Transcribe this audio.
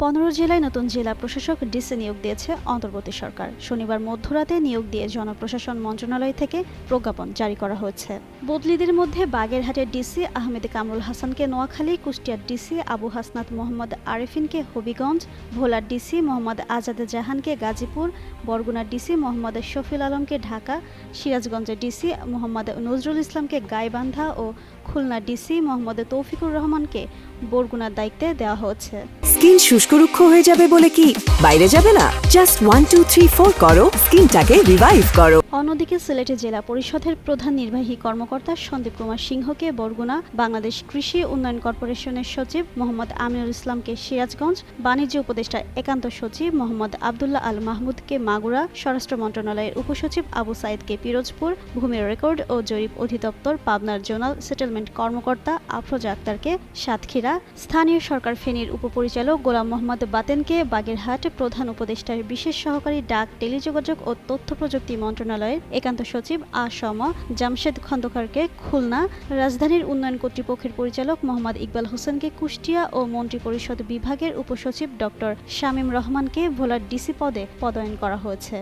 পনেরো জেলায় নতুন জেলা প্রশাসক ডিসি নিয়োগ দিয়েছে অন্তর্বর্তী সরকার। শনিবার মধ্যরাতে নিয়োগ দিয়ে জনপ্রশাসন মন্ত্রণালয় থেকে প্রজ্ঞাপন জারি করা হয়েছে। বদলিদের মধ্যে বাগেরহাটের ডিসি আহমেদ কামরুল হাসানকে, নোয়াখালী কুষ্টিয়ার ডিসি আবু হাসনাত মোহাম্মদ আরেফিনকে, হবিগঞ্জ ভোলার ডিসি মোহাম্মদ আজাদ জাহানকে, গাজীপুর বরগুনার ডিসি মোহাম্মদ শফিল আলমকে, ঢাকা সিরাজগঞ্জের ডিসি মোহাম্মদ নজরুল ইসলামকে, গাইবান্ধা ও খুলনা ডিসি মোহাম্মদ তৌফিকুর রহমানকে বরগুনার দায়িত্বে দেওয়া হয়েছে। শুষ্ক রুক্ষ হয়ে যাবে বলে কি? বাইরে যাবে না? Just one two three four করো। স্কিনটাকে রিভাইভ করো। অন্যদিকে সিলেটে জেলা পরিষদের প্রধান নির্বাহী কর্মকর্তা সন্দীপ কুমার সিংহকে বরগুনা বাংলাদেশ কৃষি উন্নয়ন কর্পোরেশনের সচিব মোহাম্মদ আমিনুল ইসলামকে সিরাজগঞ্জ, বাণিজ্য উপদেষ্টা একান্ত সচিব মোহাম্মদ আবদুল্লাহ আল মাহমুদকে মাগুরা, স্বরাষ্ট্র মন্ত্রণালয়ের উপসচিব আবু সাইদকে পিরোজপুর ভূমির রেকর্ড ও জরিপ অধিদপ্তর পাবনার জোনাল সেটেলমেন্ট কর্মকর্তা আফরোজা আক্তারকে সাতক্ষীরা, স্থানীয় সরকার ফেনীর উপপরিচালক গোলাম মোহাম্মদ বাতেনকে বাগেরহাট প্রধান উপদেষ্টার বিশেষ সহকারী ডাক, টেলিযোগাযোগ ও তথ্য প্রযুক্তি মন্ত্রণালয়ের একান্ত সচিব আসম জামশেদ খন্দকারকে খুলনা রাজধানীর উন্নয়ন কর্তৃপক্ষের পরিচালক মোহাম্মদ ইকবাল হোসেনকে কুষ্টিয়া ও মন্ত্রী পরিষদ বিভাগের উপসচিব ডক্টর শামীম রহমানকে ভোলার ডিসি পদে পদায়ন করা হয়েছে।